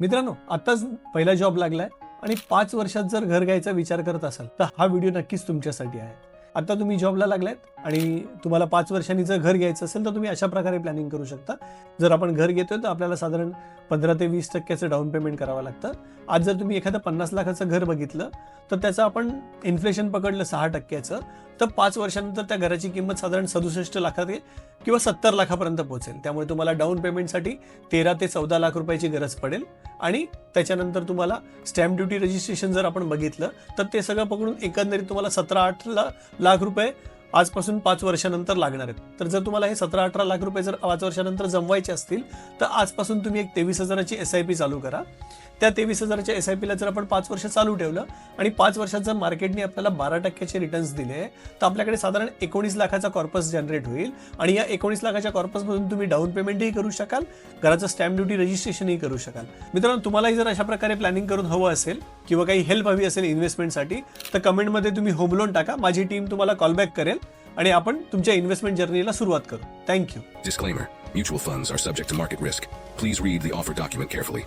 मित्रांनो आताच पहिला जॉब लागलाय आणि पाच वर्षात जर घर घ्यायचा विचार करत असाल तर हा व्हिडिओ नक्कीच तुमच्यासाठी आहे. आता तुम्ही जॉबला लागलायत आणि तुम्हाला पाच वर्षांनी जर घर घ्यायचं असेल तर तुम्ही अशा प्रकारे प्लॅनिंग करू शकता. जर आपण घर घेतोय तर आपल्याला साधारण पंधरा ते वीस टक्क्याचं डाऊन पेमेंट करावं लागतं. आज जर तुम्ही एखादं पन्नास लाखाचं घर बघितलं तर त्याचं आपण इन्फ्लेशन पकडलं सहा टक्क्याचं तर पाच वर्षानंतर त्या घराची किंमत साधारण सदुसष्ट लाखात किंवा सत्तर लाखापर्यंत पोहोचेल. त्यामुळे तुम्हाला डाऊन पेमेंटसाठी तेरा ते चौदा लाख रुपयाची गरज पडेल. आणि त्याच्यानंतर तुम्हाला स्टॅम्प ड्युटी रजिस्ट्रेशन जर आपण बघितलं तर ते सगळं पकडून एकंदरीत तुम्हाला सतरा अठरा लाख रुपये आजपासून पाच वर्षानंतर लागणार आहेत. तर जर तुम्हाला हे सतरा अठरा लाख रुपये जर पाच वर्षानंतर जमवायचे असतील तर आजपासून तुम्ही एक तेवीस हजाराची एस आय पी चालू करा. त्या तेवीस हजाराच्या एस आय पीला जर आपण पाच वर्ष चालू ठेवलं आणि पाच वर्षात जर मार्केटने आपल्याला बारा टक्क्याचे रिटर्न्स दिले तर आपल्याकडे साधारण एकोणीस लाखाचा कॉर्पस जनरेट होईल. आणि या एकोणीस लाखाच्या कॉर्पसमधून तुम्ही डाऊन पेमेंटही करू शकाल घराचं स्टॅम्प ड्युटी रजिस्ट्रेशनही करू शकाल. मित्रांनो तुम्हालाही जर अशा प्रकारे प्लॅनिंग करून हवं असेल किंवा काही हेल्प हवी असेल इन्व्हेस्टमेंटसाठी तर कमेंटमध्ये तुम्ही होम लोन टाका. माझी टीम तुम्हाला कॉलबॅक करेल आणि आपण तुमच्या इन्व्हेस्टमेंट जर्नीला सुरुवात करू. Thank you Disclaimer Mutual funds are subject to market risk. Please read the offer document carefully.